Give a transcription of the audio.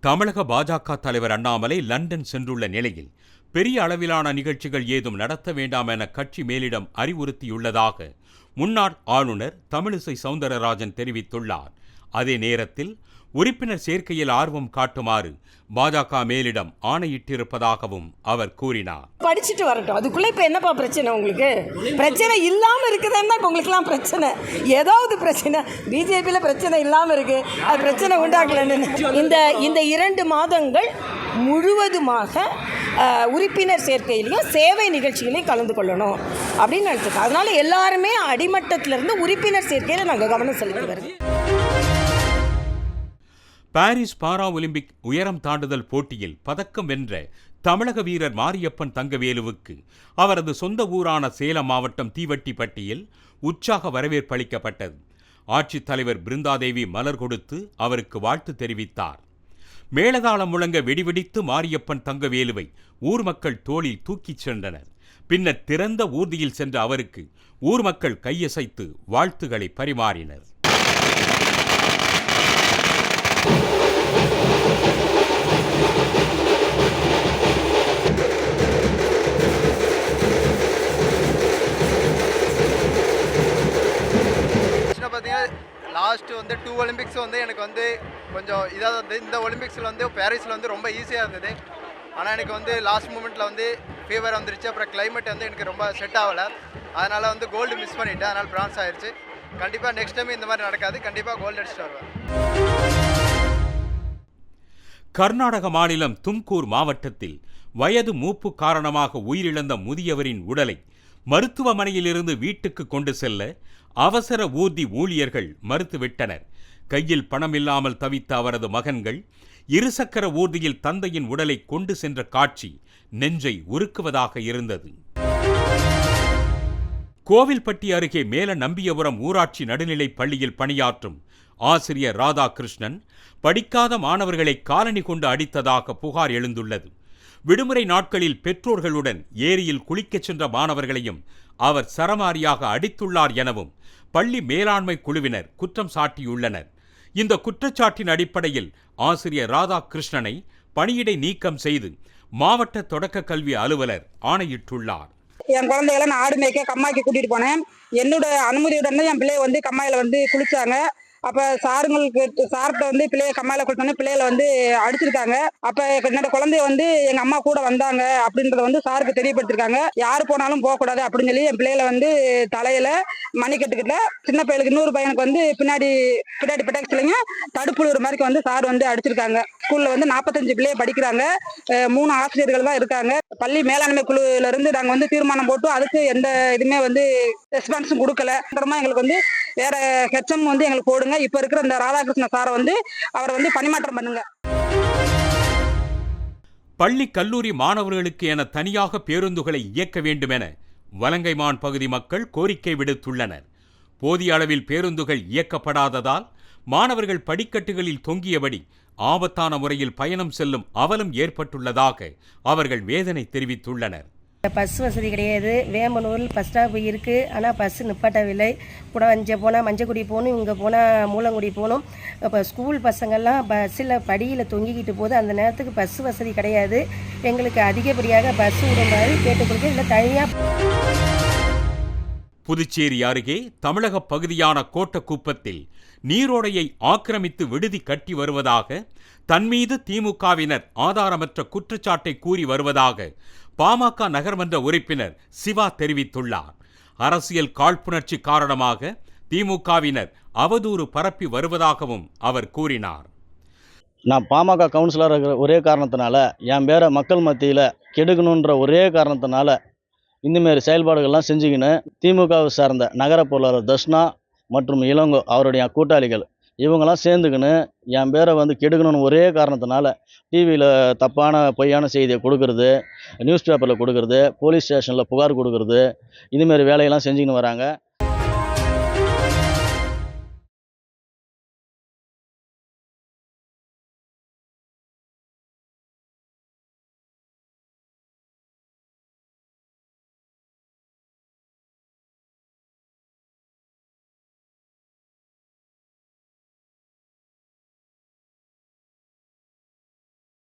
தமிழக பாஜக தலைவர் அண்ணாமலை லண்டன் சென்றுள்ள நிலையில் பெரிய அளவிலான நிகழ்ச்சிகள் ஏதும் நடத்த வேண்டாம் என கட்சி மேலிடம் அறிவுறுத்தியுள்ளதாக முன்னாள் ஆளுநர் தமிழிசை சவுந்தரராஜன் தெரிவித்துள்ளார். அதே நேரத்தில் உறுப்பினர் சேர்க்கையில் ஆர்வம் காட்டுமாறு பாஜக மேலிடம் ஆணையிட்டிருப்பதாகவும் அவர் கூறினார். படிச்சுட்டு வரட்டும். அதுக்குள்ளே இப்போ என்னப்பா பிரச்சனை உங்களுக்கு? பிரச்சனை இல்லாமல் இருக்குதுன்னா இப்போ உங்களுக்குலாம் பிரச்சனை. ஏதாவது பிரச்சனை. பிஜேபியில் பிரச்சனை இல்லாமல் இருக்குது அது பிரச்சனை உண்டாக்கலன்னு இந்த இந்த இரண்டு மாதங்கள் முழுவதுமாக உறுப்பினர் சேர்க்கையிலையும் சேவை நிகழ்ச்சிகளையும் கலந்து கொள்ளணும் அப்படின்னு நினச்சிருக்கோம். அதனால எல்லாருமே அடிமட்டத்திலிருந்து உறுப்பினர் சேர்க்கையில் நாங்கள் கவனம் செலுத்தி வருது. பாரிஸ் பாரா ஒலிம்பிக் உயரம் தாண்டுதல் போட்டியில் பதக்கம் வென்ற தமிழக வீரர் மாரியப்பன் தங்கவேலுவுக்கு அவரது சொந்த ஊரான சேலம் மாவட்டம் தீவட்டிப்பட்டியில் உற்சாக வரவேற்பளிக்கப்பட்டது ஆட்சித்தலைவர் பிருந்தாதேவி மலர் கொடுத்து அவருக்கு வாழ்த்து தெரிவித்தார். மேலதாளம் முழங்க வெடிவெடித்து மாரியப்பன் தங்கவேலுவை ஊர் மக்கள் தோளில் தூக்கிச் சென்றனர். பின்னர் திறந்த ஊர்தியில் சென்ற அவருக்கு ஊர் மக்கள் கையசைத்து வாழ்த்துக்களை பரிமாறினர். லாஸ்ட்டு வந்து டூ ஒலிம்பிக்ஸ் வந்து எனக்கு வந்து கொஞ்சம் இதாக இருந்தது. இந்த ஒலிம்பிக்ஸில் வந்து பாரிஸில் வந்து ரொம்ப ஈஸியாக இருந்தது. ஆனால் எனக்கு வந்து லாஸ்ட் மூமெண்ட்டில் வந்து ஃபீவர் வந்துருச்சு. அப்புறம் கிளைமேட் வந்து எனக்கு ரொம்ப செட் ஆகலை. அதனால் வந்து கோல்டு மிஸ் பண்ணிட்டேன். அதனால் பிரான்ஸ் ஆயிடுச்சு கண்டிப்பாக நெக்ஸ்ட் டைம் இந்த மாதிரி நடக்காது. கண்டிப்பாக கோல்டு அடிச்சுட்டு வருவேன். கர்நாடக மாநிலம் தும்கூர் மாவட்டத்தில் வயது மூப்பு காரணமாக உயிரிழந்த முதியவரின் உடலை மருத்துவமனையிலிருந்து வீட்டுக்கு கொண்டு செல்ல அவசர ஊர்தி ஊழியர்கள் மறுத்துவிட்டனர். கையில் பணமில்லாமல் தவித்த அவரது மகன்கள் இருசக்கர ஊர்தியில் தந்தையின் உடலை கொண்டு சென்ற காட்சி நெஞ்சை உருக்குவதாக இருந்தது. கோவில்பட்டி அருகே மேல நம்பியபுரம் ஊராட்சி நடுநிலைப் பள்ளியில் பணியாற்றும் ஆசிரியர் ராதாகிருஷ்ணன் படிக்காத மாணவர்களை காலணி கொண்டு அடித்ததாக புகார் எழுந்துள்ளது. விடுமுறை நாட்களில் பெற்றோர்களுடன் ஏரியில் குளிக்கச் சென்ற மாணவர்களையும் அவர் சரமாரியாக அடித்துள்ளார் எனவும் பள்ளி மேலாண்மை குழுவினர் குற்றம் சாட்டியுள்ளனர். இந்த குற்றச்சாட்டின் அடிப்படையில் ஆசிரியர் ராதாகிருஷ்ணனை பணியிடை நீக்கம் செய்து மாவட்ட தொடக்க கல்வி அலுவலர் ஆணையிட்டுள்ளார். என் குழந்தைகளை நான் ஆடு மேய்க்க கம்மாய்க்கு கூட்டிட்டு போனேன். என்னோட அனுமதியுடன் என் பிள்ளைய வந்து கம்மாயில வந்து குளிச்சாங்க. அப்ப சாருங்களுக்கு சார்கிட்ட வந்து பிள்ளைய கம்மாயில குளிச்சோன்னே பிள்ளைகளை வந்து அடிச்சிருக்காங்க. அப்ப என்னோட குழந்தைய வந்து எங்க அம்மா கூட வந்தாங்க அப்படின்றத வந்து சாருக்கு தெரியப்படுத்திருக்காங்க. யாரு போனாலும் போக கூடாது அப்படின்னு சொல்லி என் பிள்ளைகளை வந்து தலையில மணிக்கட்டுக்கிட்ட சின்ன பையனுக்கு இன்னொரு பையனுக்கு வந்து பின்னாடி பின்னாடி பிட்டாக்ஸ்லைங்க தடுப்புழுற மாதிரி வந்து சார் வந்து அடிச்சிருக்காங்க. ஸ்கூல்ல வந்து நாற்பத்தஞ்சு பிள்ளைய படிக்கிறாங்க. மூணு ஆசிரியர்கள் தான் இருக்காங்க. பள்ளி மேலாண்மை குழுல இருந்து நாங்க வந்து தீர்மானம் போட்டு அதுக்கு எந்த இதுவுமே வந்து ரெஸ்பான்ஸும் கொடுக்கல. அப்புறமா எங்களுக்கு வந்து வேற ஹெச்எம் வந்து எங்களுக்கு போடுங்க. இப்ப இருக்கிற இந்த ராதாகிருஷ்ண சாரை வந்து அவரை வந்து பணிமாற்றம் பண்ணுங்க. பள்ளி கல்லூரி மாணவர்களுக்கு என தனியாக பேருந்துகளை இயக்க வேண்டுமென வலங்கைமான் பகுதி மக்கள் கோரிக்கை விடுத்துள்ளனர். போதிய அளவில் பேருந்துகள் இயக்கப்படாததால் மாணவர்கள் படிக்கட்டுகளில் தொங்கியபடி ஆபத்தான முறையில் பயணம் செல்லும் அவலம் ஏற்பட்டுள்ளதாக அவர்கள் வேதனை தெரிவித்துள்ளனர். பஸ் வசதி கிடையாது. வேம்பனூரில் பஸ் ஸ்டாப் இருக்குது ஆனால் பஸ் நிப்பாட்டவில்லை. கூட அஞ்சு போனால் மஞ்சக்குடி போகணும் இங்கே போனால் மூலங்குடி போகணும். இப்போ ஸ்கூல் பசங்கள்லாம் பஸ்ஸில் படியில் தொங்கிக்கிட்டு போகுது அந்த நேரத்துக்கு பஸ் வசதி கிடையாது. எங்களுக்கு அதிகப்படியாக பஸ் விடுமாறு கேட்டுக்கொடுக்க இல்லை தனியாக புதுச்சேரி அருகே தமிழக பகுதியான கோட்டக்குப்பத்தில் நீரோடையை ஆக்கிரமித்து விடுதி கட்டி வருவதாக தன்மீது திமுகவினர் ஆதாரமற்ற குற்றச்சாட்டை கூறி வருவதாக பாமக நகர்மன்ற உறுப்பினர் சிவா தெரிவித்துள்ளார். அரசியல் காழ்ப்புணர்ச்சி காரணமாக திமுகவினர் அவதூறு பரப்பி வருவதாகவும் அவர் கூறினார். நான் பாமக கவுன்சிலர் இருக்கிற ஒரே காரணத்தினால என் பேரை மக்கள் மத்தியில் கெடுக்கணுன்ற ஒரே காரணத்தினால இந்தமாரி செயல்பாடுகள்லாம் செஞ்சுக்கின்னு திமுகவை சார்ந்த நகர பொருளாளர் தர்ஷ்னா மற்றும் இளங்கோ அவருடைய கூட்டாளிகள் இவங்கெல்லாம் சேர்ந்துக்கின்னு என் பேரை வந்து கெடுக்கணும்னு ஒரே காரணத்தினால டிவியில் தப்பான பொய்யான செய்தியை கொடுக்கறது நியூஸ் பேப்பரில் கொடுக்கறது போலீஸ் ஸ்டேஷனில் புகார் கொடுக்கறது இதுமாரி வேலையெல்லாம் செஞ்சுக்கின்னு வராங்க.